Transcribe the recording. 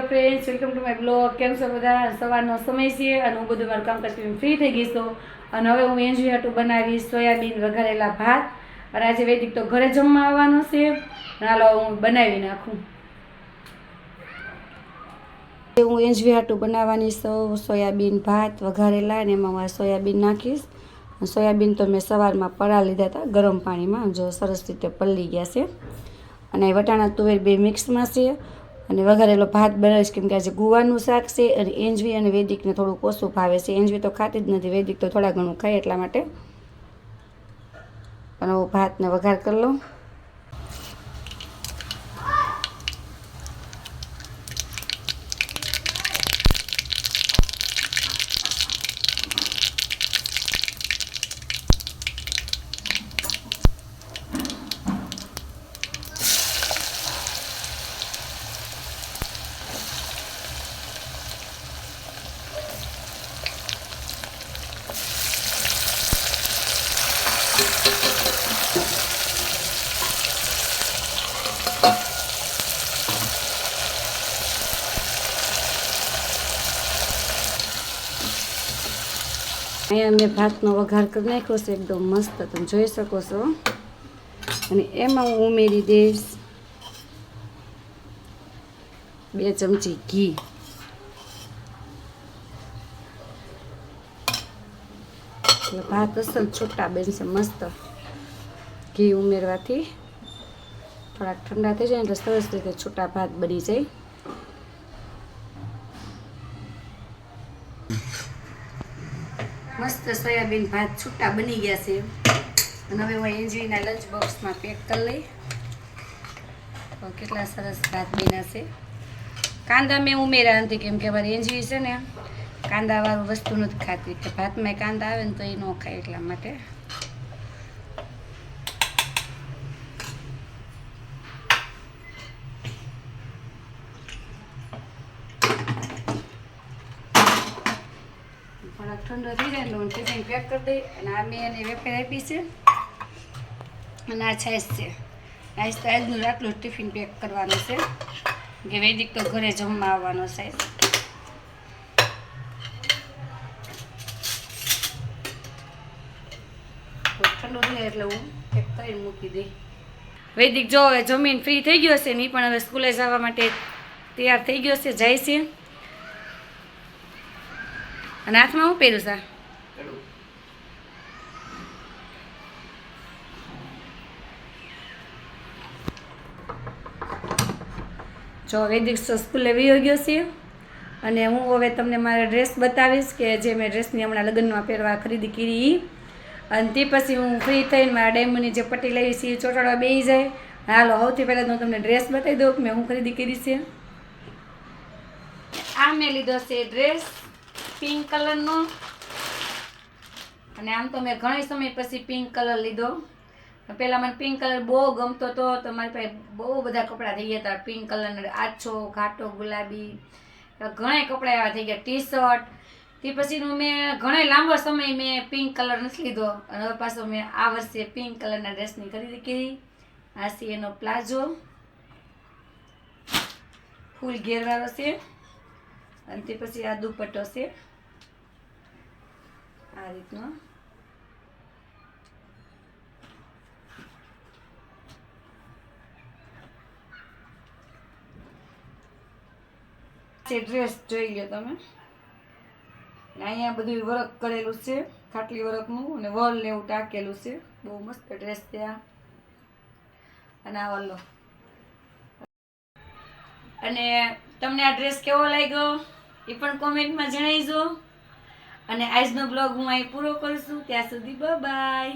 Friends welcome to my blog કેમ છો બધા? સવારનો સમય છે અને હું બધું મારું કામ કરીને ફ્રી થઈ ગઈ છું. અને હવે હું એન્જોય હાટું બનાવીશ સોયાબીન વઘારેલા ભાત. અને આજે વૈદિક તો ઘરે જમવા આવવાનો છે. હાલો હું બનાવી નાખું. હું એન્જવી હાટું બનાવવાની છું સોયાબીન ભાત વઘારેલા અને એમાં હું સોયાબીન નાખીશ. સોયાબીન તો મેં સવારમાં પડા લીધા હતા ગરમ પાણીમાં. જો સરસ રીતે પલળી ગયા છે. અને વટાણા તુવેર બે મિક્સમાં છે. અને વઘારેલો ભાત બનાવીશ કેમ કે આજે ગુવાનું શાક છે અને એન્જવી અને વૈદિકને થોડુંક ઓછું ભાવે છે. એંજવી તો ખાતી જ નથી, વૈદિક તો થોડા ઘણું ખાય એટલા માટે. અને હું ભાતને વઘાર કરી લઉં. અહીંયા મેં ભાતનો વઘાર કરી નાખ્યો છે, એકદમ મસ્ત. તમે જોઈ શકો છો. અને એમાં હું ઉમેરી દઈશ બે ચમચી ઘી. ભાત અસલ છૂટા બનશે મસ્ત. ઘી ઉમેરવાથી. થોડાક ઠંડા થઈ જાય એટલે સરસ રીતે છૂટા ભાત બની જાય. મસ્ત સોયાબીન ભાત છૂટા બની ગયા છે. અને હવે હું એન્જવીના લંચ બોક્સમાં પેક કરી લઈ. તો કેટલા સરસ ભાત બન્યા છે. કાંદા મેં ઉમેર્યા નથી, કેમ કે મારી એન્જવી છે ને, કાંદાવાળું વસ્તુ નથી ખાતી. કે ભાતમાં કાંદા આવે ને તો એ ન ખાય એટલા માટે. થોડાક ઠંડો થઈ જાય હું ટિફિન પેક કરી દઈ અને આ મેં એને વેફર આપી છે. અને આ છાશ છે. આજ તો આજનું આટલું ટિફિન પેક કરવાનું છે. કે વૈદિક તો ઘરે જમવા આવવાનો છે. ઠંડુ થઈ એટલે હું પેક કરીને મૂકી દઈ. વૈદિક જો હવે જમીન ફ્રી થઈ ગયો છે નહીં પણ હવે સ્કૂલે જવા માટે તૈયાર થઈ ગયો છે, જાય છે. અને હાથમાં હું પહેરું સા? જો વૈદિક સ્કૂલે વયો ગયો છે અને હું હવે તમને મારા ડ્રેસ બતાવીશ કે જે મેં ડ્રેસની હમણાં લગ્નમાં પહેરવા ખરીદી કરી અને તે પછી હું ફ્રી થઈને મારા ડેમોની જે પટ્ટી લેવી છે એ ચોટાડવા બેસી જાય. હાલો, સૌથી પહેલાં તો હું તમને ડ્રેસ બતાવી દઉં કે મેં હું ખરીદી કરી છે. આ મેં લીધો છે ડ્રેસ પિંક કલરનો અને આમ તો મેં ઘણા સમય પછી પિંક કલર લીધો. પહેલાં મને પિંક કલર બહુ ગમતો હતો તો મારી પાસે બહુ બધા કપડાં થઈ ગયા હતા. પિંક કલરના આછો, ઘાટો, ગુલાબી ઘણા કપડાં એવા થઈ ગયા. ટી શર્ટ તે પછીનું મેં ઘણા લાંબો સમય મેં પિંક કલર નથી લીધો. અને હવે પાછો મેં આ વર્ષે પિંક કલરના ડ્રેસની ખરીદી કરી. આ છે એનો પ્લાઝો. ફૂલ ઘેરવાળો છે. અને તે પછી આ દુપટ્ટો છે. આ રીતનો. છે ડ્રેસ જોઈ લો તમે. અહીંયા બધું વર્ક કરેલું છે, ખાટલી વર્કનું અને વોલ ને એવું ટાંકેલું છે. બહુ મસ્ત ડ્રેસ ત્યાં અને આ વલ્લો અને તમને આ ડ્રેસ કેવો લાગ્યો? એ પણ કોમેન્ટમાં જણાવીજો અને આજનો બ્લોગ હું અહીં પૂરો કરું છું. ત્યાં સુધી બાય